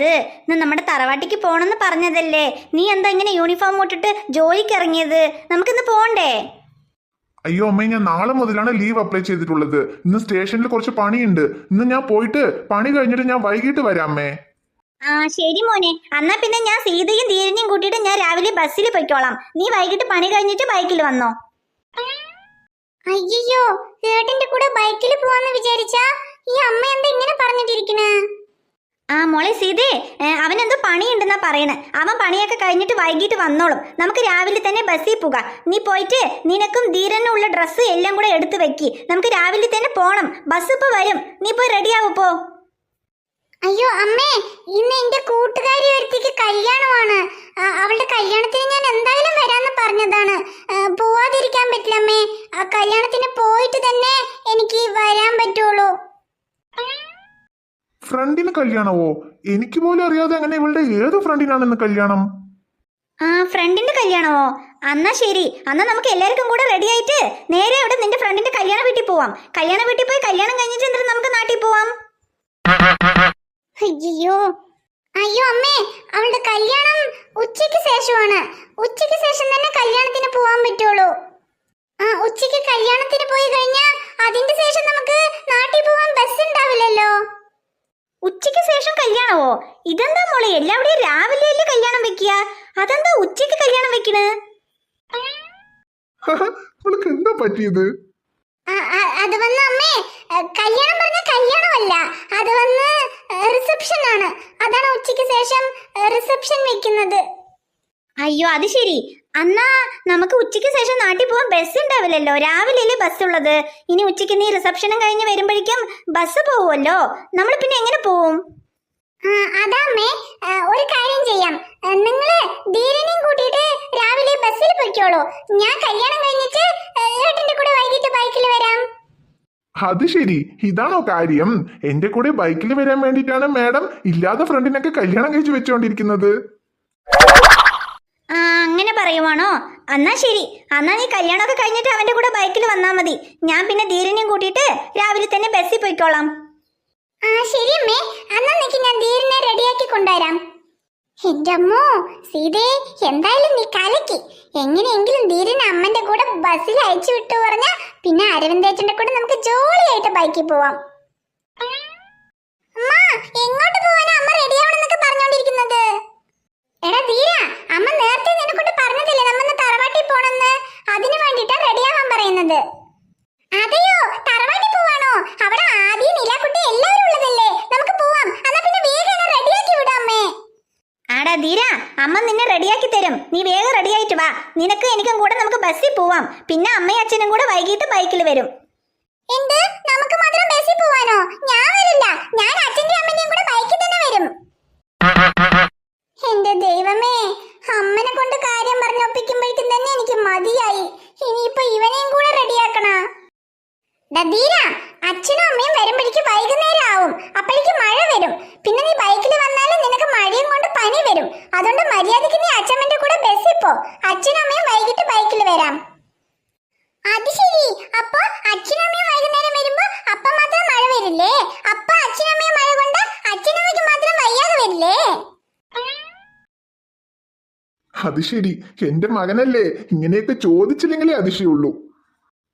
അത്? ഇന്ന് നമ്മുടെ തറവാട്ടിക്ക് പോകണമെന്ന് പറഞ്ഞതല്ലേ? നീ എന്താ ഇങ്ങനെ യൂണിഫോം ഇട്ടിട്ട് ജോലിക്ക് ഇറങ്ങിയത്? നമുക്കിന്ന് പോണ്ടേ? അയ്യോ അമ്മേ ഞാൻ നാളെ മുതലാണ് ലീവ് അപ്ലൈ ചെയ്തിട്ടുള്ളത്. ഇന്ന് സ്റ്റേഷനിൽ കുറച്ച് പണിയുണ്ട്. ഇന്ന് ഞാൻ പോയിട്ട് പണി കഴിഞ്ഞിട്ട് ഞാൻ വൈകിട്ട് വരാം അമ്മേ. ആ ശരി മോനെ. അന്നാ പിന്നെ ഞാൻ സീതയും ധീരനെയും കൂട്ടിയിട്ട് ഞാൻ രാവിലെ ബസ്സിൽ പൊയ്ക്കോളാം. നീ വൈകിട്ട് പണി കഴിഞ്ഞിട്ട് ബൈക്കിൽ വന്നോ. അയ്യോ ഏട്ടന്റെ കൂടെ ബൈക്കിൽ പോവാന്ന് വിചാരിച്ചാ? ഈ അമ്മ എന്താ ഇങ്ങനെ പറഞ്ഞിട്ടിരിക്കണേ? ആ മോളെ സീതേ അവനെന്തോ പണിയുണ്ടെന്നാ പറയണേ. അവൻ പണിയൊക്കെ കഴിഞ്ഞിട്ട് വൈകിട്ട് വന്നോളും. നമുക്ക് രാവിലെ തന്നെ ബസ്സിൽ പോകാം. നീ പോയിട്ട് നിനക്കും ധീരനും ഉള്ള ഡ്രസ്സ് എല്ലാം കൂടെ എടുത്തു വെക്കി. നമുക്ക് രാവിലെ തന്നെ പോണം. ബസ് ഇപ്പൊ വരും. നീ പോയി റെഡിയാവോ പോ. അയ്യോ അമ്മേ ഇന്ന് എന്റെ കൂട്ടുകാരി ഒരുത്തിക്ക് കല്യാണമാണ്. അവളുടെ കല്യാണത്തിന് ഞാൻ എന്തായാലും വരാന്ന് പറഞ്ഞതാണ്. പോവാതിരിക്കാൻ പറ്റില്ല അമ്മേ. ആ കല്യാണത്തിന് പോയിട്ട് തന്നെ എനിക്ക് വരാൻ പറ്റുള്ളൂ. ഫ്രണ്ടിന് കല്യാണമോ എനിക്ക് പോലും അറിയാതെ അങ്ങനെ ഇവളുടെ ഏത് ഫ്രണ്ടിനാണ് ഇന്ന് കല്യാണം? ആ ഫ്രണ്ടിന്റെ കല്യാണമോ അന്നാ ശരി. എന്നാ നമുക്ക് എല്ലാവർക്കും കൂടെ റെഡി ആയിട്ട് നേരെ അവിടെ നിന്റെ ഫ്രണ്ടിന്റെ കല്യാണ വീട്ടിൽ പോവാം. കല്യാണ വീട്ടിൽ പോയി കല്യാണം കഴിഞ്ഞിട്ട് എന്നിട്ട് നമുക്ക് നാട്ടിൽ പോവാം. അയ്യോ. അയ്യോ അമ്മേ. അവളുടെ കല്യാണം ഉച്ചയ്ക്ക് ശേഷമാണ്. ഉച്ചയ്ക്ക് ശേഷം തന്നെ കല്യാണത്തിന് പോവാൻ പറ്റുള്ളൂ. ആ ഉച്ചയ്ക്ക് കല്യാണത്തിന് പോയി കഴിഞ്ഞാൽ അതിന്റെ ശേഷം നമുക്ക് നാട്ടിൽ പോവാൻ ബസ് ഉണ്ടാവില്ലല്ലോ. ഉച്ചയ്ക്ക് ശേഷം കല്യാണമോ? ഇതെന്താ മോളെ? എല്ലാവിടെയും രാവിലെ അല്ലേ കല്യാണം വെക്കുക? അതെന്താ ഉച്ചയ്ക്ക് കല്യാണം വെക്കണ്? ഇവൾക്ക് എന്താ പറ്റിയത്? അത് വന്ന് അമ്മേ കല്യാണം പറഞ്ഞ കല്യാണമല്ല. അത് വന്ന് റിസപ്ഷൻ ആണ്. അതാണ് ഉച്ചയ്ക്ക് ശേഷം റിസപ്ഷൻ വെക്കുന്നത്. അയ്യോ അത് ശരി. അന്നാ നമുക്ക് ഉച്ചയ്ക്ക് ശേഷം നാട്ടിൽ പോകാൻ ബസ് ഉണ്ടാവില്ലല്ലോ. രാവിലെ അല്ലേ ബസ് ഉള്ളത്? ഇനി ഉച്ചയ്ക്ക് നീ റിസപ്ഷനും കഴിഞ്ഞ് വരുമ്പോഴേക്കും ബസ് പോവുമല്ലോ. നമ്മൾ പിന്നെ എങ്ങനെ പോവും? അതാമ്മേ ഒരു കാര്യം ചെയ്യാം. നിങ്ങൾ ധീരനെയും കൂട്ടിയിട്ട് രാവിലെ ബസ്സിൽ പൊയ്ക്കോളൂ. ഞാൻ കല്യാണം കഴിഞ്ഞിട്ട് ഏട്ടന്റെ കൂടെ വൈകിട്ട് ബൈക്കിൽ വരാം. അത് ശരി. ഇതാണോ കാര്യം. എന്റെ കൂടെ ബൈക്കിൽ വരാൻ വേണ്ടിയിട്ടാണ് മാഡം ഇല്ലാത്ത ഫ്രണ്ടിനൊക്കെ കല്യാണം കഴിച്ചു വെച്ചുകൊണ്ടിരിക്കുന്നത് ആ അങ്ങനെ പറയുവാണോ? എന്നാ ശരി. എന്നാ നീ കല്യാണമൊക്കെ കഴിഞ്ഞിട്ട് അവന്റെ കൂടെ ബൈക്കിൽ വന്നാ മതി. ഞാൻ പിന്നെ ധീരനെയും കൂട്ടിയിട്ട് രാവിലെ തന്നെ ബസ്സിൽ പോയിക്കോളാം. ആ ശരി അമ്മേ. എന്നാ നിനക്ക് ഞാൻ ധീരനെ റെഡിയാക്കി കൊണ്ടുവരാം. എന്റെ അമ്മോ സീതേ എന്തായാലും നീ കലക്കി. എങ്ങനെയെങ്കിലും ധീരനെ അമ്മന്റെ കൂടെ ബസ്സിൽ അയച്ചു വിട്ടു പറഞ്ഞ പിന്നെ അരവിന്ദേച്ചന്റെ കൂടെ നമുക്ക് ജോളിയായിട്ട് ബൈക്കിൽ പോവാം. അമ്മ എങ്ങോട്ട് പോവാനാ അമ്മ റെഡിയാവണമെന്നൊക്കെ പറഞ്ഞോണ്ടിരിക്കുന്നത് എടാ ധീര അമ്മ നേരത്തെ നിന്നെ കൊണ്ട് പറഞ്ഞതില്ലേ നമ്മന്ന് തറവാട്ടിൽ പോണെന്ന് അതിനു വേണ്ടിട്ടാ പറയുന്നത് അതെയോ? തറവാട്ടിൽ പോവാണോ? അവിടെ ആദ്യം നിലാക്കുട്ടി എല്ലാവരും ഉള്ളതല്ലേ? നമുക്ക് പോവാം. എന്നാ പിന്നെ വേഗം റെഡിയാക്കി വിടാം അമ്മേ. ആടാ ധീര അമ്മ നിന്നെ റെഡിയാക്കി തരും. നീ വേഗം റെഡിയായിട്ട് വാ. നിനക്ക് എനിക്കും കൂടെ നമുക്ക് ബസ്സിൽ പോവാം. പിന്നെ അമ്മയും അച്ഛനും കൂടെ വൈകിട്ട് ബൈക്കിൽ വരും. എന്ത്? നമുക്ക് മാത്രം ബസ്സിൽ പോവാനോ? ഞാൻ വരില്ല. ഞാൻ അച്ഛന്റെ അമ്മന്റെയും കൂടെ ബൈക്കിൽ തന്നെ വരും. എന്റെ ദൈവമേ അമ്മനെ കൊണ്ട് കാര്യം പറഞ്ഞൊപ്പിക്കുമ്പോഴേക്കും തന്നെ എനിക്ക് മതിയായി. ഇനിയിപ്പോ ഇവനെയും കൂടെ റെഡിയാക്കണ? അച്ഛനും അമ്മയും വരുമ്പോഴേക്ക് വൈകുന്നേരം ആവും അപ്പോഴേക്ക് മഴ വരും. പിന്നെ നീ ബൈക്കിൽ വന്നാലും നിനക്ക് മഴയും കൊണ്ട് പനി വരും. അതുകൊണ്ട് മര്യാദയ്ക്ക് നീ അച്ഛമ്മന്റെ കൂടെ ബസ്സിൽ പോ. അച്ഛനും അമ്മയും വൈകിട്ട് ബൈക്കിൽ വരാം. അത് ശരി. അപ്പൊ അച്ഛനും അമ്മയും വൈകുന്നേരം വരുമ്പോ അപ്പ മാത്രം മഴ വരില്ലേ അപ്പൊ അച്ഛനും അമ്മയും മഴ കൊണ്ട് അച്ഛനമ്മയ്ക്ക് മാത്രം വയ്യാതെ വരില്ലേ അത് ശരി. എന്റെ മകനല്ലേ. ഇങ്ങനെയൊക്കെ ചോദിച്ചില്ലെങ്കിലേ അതിശയുള്ളൂ.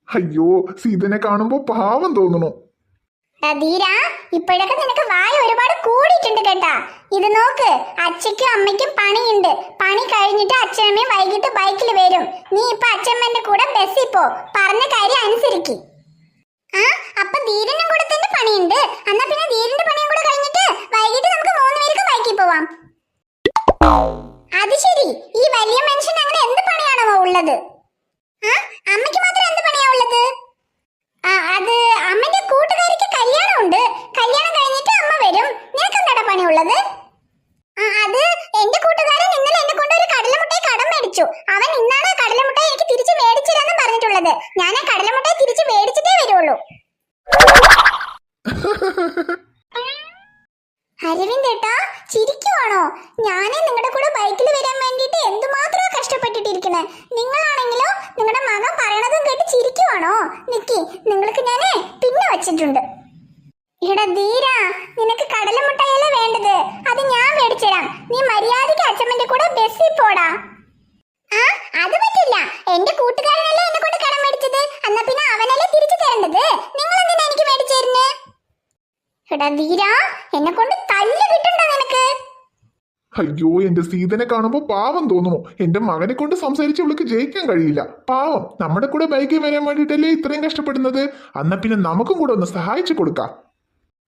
അയ്യോ സീതനെ കാണുമ്പോ പാവം തോന്നുന്നു ധീര ഇപ്പോഴൊക്കെ നിനക്ക് വായ ഒരുപാട് കൂടിയിട്ടുണ്ട് കേട്ടാ. ഇത് നോക്ക് അച്ഛയ്ക്കും അമ്മയ്ക്കും പണിയുണ്ട്. പണി കഴിഞ്ഞിട്ട് അച്ഛനമ്മയും വൈകിട്ട് ബൈക്കിൽ വരും. നീ ഇപ്പൊ അച്ഛമ്മന്റെ കൂടെ ബസ്സിൽ പോ. പറഞ്ഞ കാര്യം അനുസരിക്ക്. ആ അപ്പൊ ധീരനും കൂടെ തന്നെ പണിയുണ്ട്. എന്നാ പിന്നെ ധീരന്റെ പണിയും കൂടെ കഴിഞ്ഞിട്ട് വൈകിട്ട് നമുക്ക് മൂന്ന് പേർക്ക് ബൈക്കിൽ പോവാം. അത് ശരി. ഈ വലിയ മനുഷ്യൻ അങ്ങനെ എന്ത് പണിയാണോ ഉള്ളത്? അമ്മയ്ക്ക് മാത്രം എന്ത് പണിയാ ഉള്ളത്? ആ, അത് അമ്മന്റെ കൂട്ടുകാരിക്ക് കല്യാണമുണ്ട്. കല്യാണം കഴിഞ്ഞിട്ട് അമ്മ വരും. നിനക്ക് എന്താടാ പണിയുള്ളത് അത് എന്റെ കൂട്ടുകാരൻ ഇന്നലെ എന്നെ കൊണ്ട് ഒരു കടലമുട്ടയെ കടം മേടിച്ചു. അവൻ ഇന്നാണ് കടലമുട്ട എനിക്ക് തിരിച്ചു മേടിച്ചില്ലെന്ന് പറഞ്ഞിട്ടുള്ളത്. ഞാൻ ആ കടലമുട്ടായി തിരിച്ച് മേടിച്ചിട്ടേ വരുള്ളൂ അരവിന്ദ് ഏട്ടാ ചിരിക്കുവാണോ ഞാനേ നിങ്ങളുടെ കൂടെ ബൈക്കിൽ വരാൻ വേണ്ടിയിട്ട് എന്തുമാത്രം കഷ്ടപ്പെട്ടിട്ടിരിക്കണേ നിങ്ങളാണെങ്കിലോ നിങ്ങളുടെ മകൻ പറയണതും കേട്ട് ചിരിക്കുവാണോ? നിക്കി നിങ്ങൾക്ക് ഞാനേ പിന്നെ വെച്ചിട്ടുണ്ട്. എടാ ധീര നിനക്ക് കടലമുട്ടായല്ലേ വേണ്ടത്? അത് ഞാൻ മേടിച്ചു തരാം നീ മര്യാദയ്ക്ക് അച്ഛമ്മന്റെ കൂടെ ബസ്സിൽ പോടാ. ആ അത് പറ്റില്ല എന്റെ കൂട്ടുകാരനല്ലേ എന്നെ കൊണ്ട് കടം മേടിച്ചത്? എന്നാ പിന്നെ അവനല്ലേ തിരിച്ചു തരേണ്ടത്? നിങ്ങൾ എന്തിനാ എനിക്ക് മേടിച്ചു തരുന്നേ എടാ ധീര എന്നെ കൊണ്ട് തല്ല് കിട്ടണ്ടോ അയ്യോ എന്റെ സീതനെ കാണുമ്പോൾ പാവം തോന്നുന്നു. എന്റെ മകനെ കൊണ്ട് സംസാരിച്ച് ഇവൾക്ക് ജയിക്കാൻ കഴിയില്ല. പാവം നമ്മുടെ കൂടെ ബൈക്കിൽ വരാൻ വേണ്ടിയിട്ടല്ലേ ഇത്രയും കഷ്ടപ്പെടുന്നത്? അന്ന പിന്നെ നമുക്കും കൂടെ ഒന്ന് സഹായിച്ചു കൊടുക്കാം.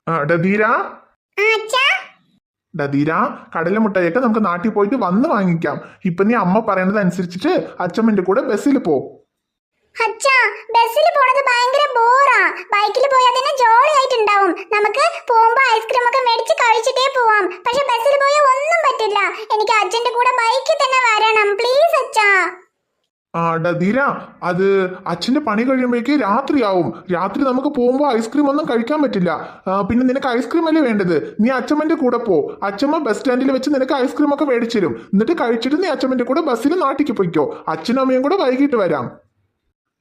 ആ ഡധീര ആ അച്ഛാ ഡധീര കടലമുട്ടായൊക്കെ നമുക്ക് നാട്ടിൽ പോയിട്ട് വന്ന് വാങ്ങിക്കാം. ഇപ്പൊ നീ അമ്മ പറയുന്നത് അനുസരിച്ചിട്ട് അച്ഛമ്മന്റെ കൂടെ ബസ്സിൽ പോ. അച്ഛാ ബസ്സിൽ പോണത് ഭയങ്കര ബോറാ ബൈക്കിൽ പോയാൽ തന്നെ ജോളി ആയിട്ടുണ്ടാവും. നമുക്ക് പോകുമ്പോ ഐസ്ക്രീം ഒക്കെ മേടിച്ച് കഴിച്ചിട്ടേ പോവാം. പക്ഷെ ബസ്സിൽ പോയാൽ പറ്റില്ല എനിക്ക് അച്ഛന്റെ കൂടെ ബൈക്കിൽ തന്നെ വരണം. പ്ലീസ് അച്ഛാ. ആടാ ധീര അത് അച്ഛന്റെ പണി കഴിയുമ്പോഴേക്ക് രാത്രിയാവും. രാത്രി നമുക്ക് പോകുമ്പോൾ ഐസ്ക്രീം ഒന്നും കഴിക്കാൻ പറ്റില്ല. പിന്നെ നിനക്ക് ഐസ്ക്രീം അല്ലേ വേണ്ടത്? നീ അച്ഛമ്മന്റെ കൂടെ പോ. അച്ഛമ്മ ബസ് സ്റ്റാൻഡിൽ വെച്ച് നിനക്ക് ഐസ്ക്രീം ഒക്കെ മേടിച്ചു തരും. എന്നിട്ട് കഴിച്ചിട്ട് നീ അച്ഛമ്മന്റെ കൂടെ ബസ്സിൽ നാട്ടിക്ക് പൊയ്ക്കോ. അച്ഛനും അമ്മയും കൂടെ വൈകിട്ട് വരാം.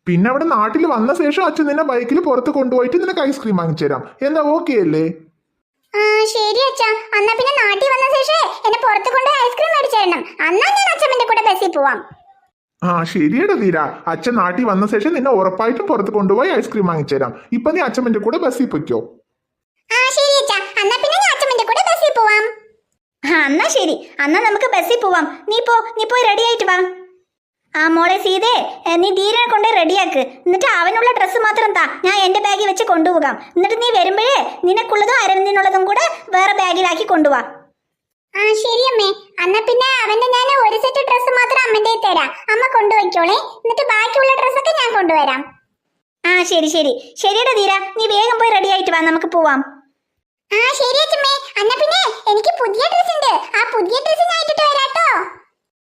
പിന്നെ അവിടെ നാട്ടിൽ വന്ന ശേഷം അച്ഛൻ നിന്നെ ബൈക്കിൽ പുറത്ത് കൊണ്ടുപോയിട്ട് നിനക്ക് ഐസ്ക്രീം വാങ്ങിച്ചു തരാം. എന്താ ഓക്കെ അല്ലേ? ശരി അച്ഛ. അന്നാ പിന്നെ നാട്ടിൽ വന്ന ശേഷം എന്നെ പുറത്തു കൊണ്ട് ഐസ്ക്രീം മേടിച്ചു തരണം അന്നാ ഞാൻ അച്ഛമ്മന്റെ കൂടെ ബസ്സിൽ പോവാം. ആ ശരിയടാ തീര അച്ഛൻ നാട്ടിൽ വന്ന ശേഷം നിന്നെ ഉറപ്പായിട്ടും പുറത്ത് കൊണ്ടുപോയി ഐസ്ക്രീം വാങ്ങിച്ചു തരാം ഇപ്പൊ നീ അച്ഛമ്മന്റെ കൂടെ ബസ്സിൽ പൊയ്ക്കോ. ആ ശരി അച്ഛാ. അന്നാ പിന്നെ ഞാൻ അച്ഛമ്മന്റെ കൂടെ ബസ്സിൽ പോവാം. ആ എന്നാ ശരി. അന്നാ നമുക്ക് ബസ്സിൽ പോവാം. നീ പോ നീ പോയി റെഡി ആയിട്ട് വാ. ആ മോളെ സീതേ നീ ധീരനെ കൊണ്ട് റെഡിയാക്ക് എന്നിട്ട് അവനുള്ള ഡ്രസ്സ് മാത്രം താ. ഞാൻ എന്റെ ബാഗിൽ വെച്ച് കൊണ്ടുപോകാം. എന്നിട്ട് നീ വരുമ്പോഴേ നിനക്കുള്ളതും അരവിന്ദിനുള്ളതും കൂടെ വേറെ ബാഗിലാക്കി കൊണ്ടുപോവാ ആ ശരി അമ്മേ. എന്നാ പിന്നെ അവന്റെ ഞാൻ ഒരു സെറ്റ് ഡ്രസ്സ് മാത്രം അമ്മന്റെ തരാം. അമ്മ കൊണ്ടുപോയിക്കോളേ. എന്നിട്ട് ബാക്കിയുള്ള ഡ്രസ്സൊക്കെ ഞാൻ കൊണ്ടുവരാം. ആ ശരി ശരി. ശരിയുടെ ധീര. നീ വേഗം പോയി റെഡി ആയിട്ട് വാ. നമുക്ക് പോവാം. ആ ശരി അച്ഛമ്മേ. എന്നാ പിന്നെ എനിക്ക് പുതിയ ഡ്രസ്സ് ഉണ്ട്. ആ പുതിയ ഡ്രസ്സ് ഞാൻ ഇട്ടിട്ട് വരാട്ടോ.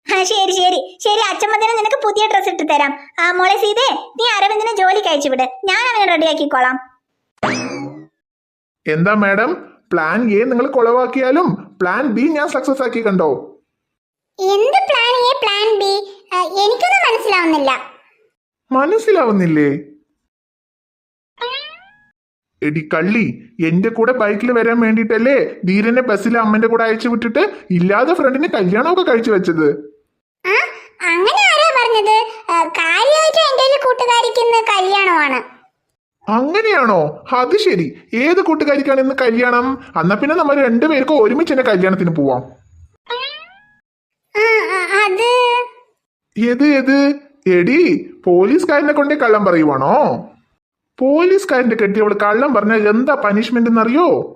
ആ ശരി ശരി. ശരി അച്ഛമ്മതിനെ നിനക്ക് പുതിയ ഡ്രസ്സ് ഇട്ട് തരാം. ആ മോളെ സീതേ നീ അരവിന്ദിനെ ജോലി കഴിച്ചു വിട്. ഞാൻ അവനെ റെഡിയാക്കിക്കോളാം. എന്താ മാഡം? പ്ലാൻ എ നിങ്ങൾ കൊളവാക്കിയാലും പ്ലാൻ ബി ഞാൻ സക്സസ് ആക്കി കണ്ടോ? എന്ത് പ്ലാൻ എ പ്ലാൻ ബി എനിക്കൊന്നും മനസ്സിലാവുന്നില്ല. മനസ്സിലാവുന്നില്ലേ? എടി കള്ളി എന്റെ കൂടെ ബൈക്കിൽ വരാൻ വേണ്ടിട്ടല്ലേ ധീരനെ ബസ്സിൽ അമ്മന്റെ കൂടെ അയച്ചു വിട്ടിട്ട് ഇല്ലാതെ ഫ്രണ്ടിന് കല്യാണമൊക്കെ കഴിച്ചു വെച്ചത് ആ അങ്ങനെ ആരാ പറഞ്ഞത് ആ, കാര്യമായിട്ട് എന്റെ കൂട്ടുകാരിക്ക് ഇന്ന് കല്യാണമാണ്. അങ്ങനെയാണോ? അത് ശരി. ഏത് കൂട്ടുകാരിക്കാണ് ഇന്ന് കല്യാണം? എന്നാ പിന്നെ നമ്മൾ രണ്ടുപേർക്കും ഒരുമിച്ച് തന്നെ കല്യാണത്തിന് പോവാം. അത് ഏത് ഏത്? എടി പോലീസുകാരനെ കൊണ്ടേ കള്ളം പറയുവാണോ? പോലീസുകാരന്റെ കെട്ടിയവൾ കള്ളം പറഞ്ഞാൽ എന്താ പനിഷ്മെന്റ് എന്നറിയോ?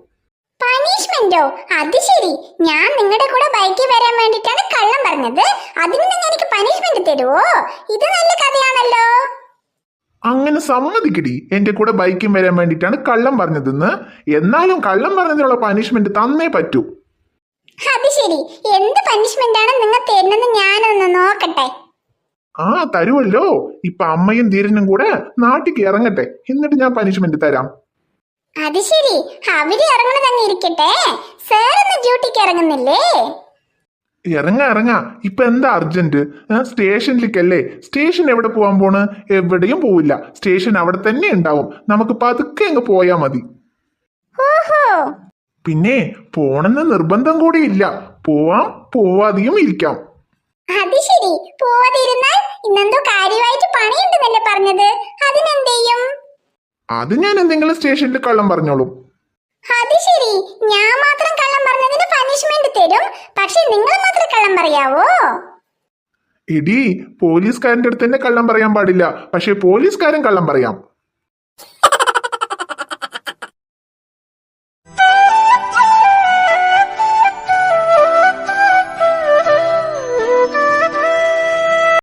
പനിഷ്മെന്റോ അത് ശരി. ഞാൻ നിങ്ങളുടെ കൂടെ ബൈക്കിൽ വരാൻ വേണ്ടിട്ടാണ് കള്ളം പറഞ്ഞത്. അതിന് നിങ്ങൾ എനിക്ക് പനിഷ്മെന്റ് തരുവോ? ഇത് നല്ല കഥയാണല്ലോ. അങ്ങനെ സമ്മതിക്കടി. എന്റെ കൂടെ ബൈക്കും വരാൻ വേണ്ടിയിട്ടാണ് കള്ളം പറഞ്ഞതെന്ന്. എന്നാലും കള്ളം പറഞ്ഞതിനുള്ള പനിഷ്മെന്റ് തന്നേ പറ്റൂ. അത് ശരി. എന്ത് പനിഷ്മെന്റ് ആണ് നിങ്ങൾ തരുന്നത് ഞാനൊന്ന് നോക്കട്ടെ. ആ തരുമല്ലോ ഇപ്പൊ അമ്മയും ധീരനും കൂടെ നാട്ടിക്ക് ഇറങ്ങട്ടെ. എന്നിട്ട് ഞാൻ പനിഷ്മെന്റ് തരാം. അത് ശരി. അവർ ഇറങ്ങണ തന്നെ ഇരിക്കട്ടെ. സാർ ഇന്ന് ഡ്യൂട്ടിക്ക് ഇറങ്ങുന്നില്ലേ? ഇറങ്ങ ഇറങ്ങാ. ഇപ്പൊ എന്താ അർജന്റ്? സ്റ്റേഷനിലേക്കല്ലേ? സ്റ്റേഷൻ എവിടെ പോകാൻ പോണ്? എവിടെയും പോവില്ല. സ്റ്റേഷൻ അവിടെ തന്നെ ഉണ്ടാവും. നമുക്ക് പതുക്കെ അങ്ങ് പോയാ മതി. പിന്നെ പോണെന്ന് നിർബന്ധം കൂടി ഇല്ല. പോവാം പോവാതെയും ഇരിക്കാം. അത് ശരി. പോവാതിരുന്നാൽ ഇന്നെന്തോ കാര്യമായിട്ട് പണിയുണ്ടെന്നല്ലേ പറഞ്ഞത്? അതിനെന്ത് ചെയ്യും അത് ഞാൻ എന്തെങ്കിലും സ്റ്റേഷനിൽ കള്ളം പറഞ്ഞോളൂ. അത് ശരി. ഞാൻ മാത്രം പനിഷ്മെന്റ് തരും. പക്ഷെ നിങ്ങൾ മാത്രം കള്ളം പറയാവോ? ഇടി പോലീസുകാരന്റെ അടുത്ത് തന്നെ കള്ളം പറയാൻ പാടില്ല. പക്ഷെ പോലീസുകാരൻ കള്ളം പറയാം.